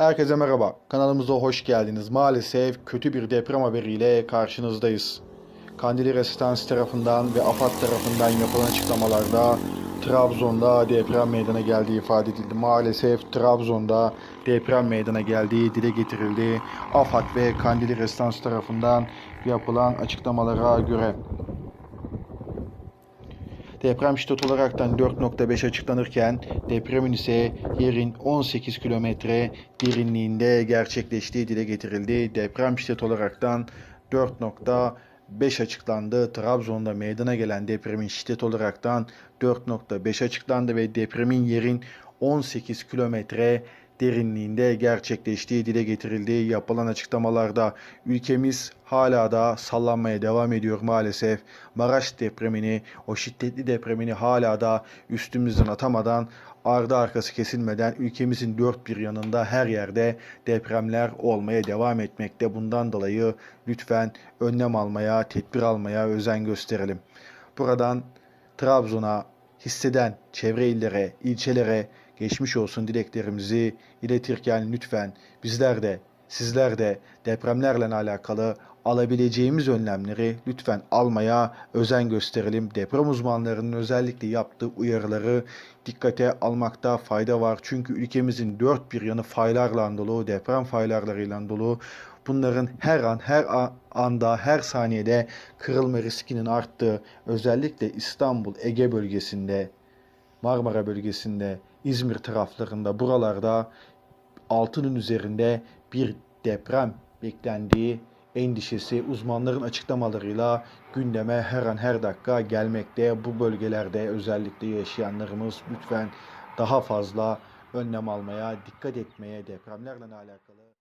Herkese merhaba. Kanalımıza hoş geldiniz. Maalesef kötü bir deprem haberiyle karşınızdayız. Kandili Resistans tarafından ve AFAD tarafından yapılan açıklamalarda Trabzon'da deprem meydana geldiği ifade edildi. Maalesef Trabzon'da deprem meydana geldiği dile getirildi. AFAD ve Kandili Resistans tarafından yapılan açıklamalara göre. Deprem şiddet olaraktan 4.5 açıklanırken depremin ise yerin 18 kilometre derinliğinde gerçekleştiği dile getirildi. Deprem şiddet olaraktan 4.5 açıklandı. Trabzon'da meydana gelen depremin şiddet olaraktan 4.5 açıklandı ve depremin yerin 18 kilometre derinliğinde gerçekleştiği dile getirildi. Yapılan açıklamalarda ülkemiz hala da sallanmaya devam ediyor maalesef. Maraş depremini, o şiddetli depremini hala da üstümüzden atamadan ardı arkası kesilmeden ülkemizin dört bir yanında her yerde depremler olmaya devam etmekte. Bundan dolayı lütfen önlem almaya, tedbir almaya özen gösterelim. Buradan Trabzon'a hisseden çevre illere, ilçelere geçmiş olsun dileklerimizi iletirken lütfen bizler de sizler de depremlerle alakalı alabileceğimiz önlemleri lütfen almaya özen gösterelim. Deprem uzmanlarının özellikle yaptığı uyarıları dikkate almakta fayda var. Çünkü ülkemizin dört bir yanı faylarla dolu, deprem faylarlarıyla dolu. Bunların her an, her anda, her saniyede kırılma riskinin arttığı, özellikle İstanbul, Ege bölgesinde, Marmara bölgesinde, İzmir taraflarında, buralarda altının üzerinde bir deprem beklendiği endişesi uzmanların açıklamalarıyla gündeme her an her dakika gelmekte. Bu bölgelerde özellikle yaşayanlarımız lütfen daha fazla önlem almaya, dikkat etmeye depremlerle alakalı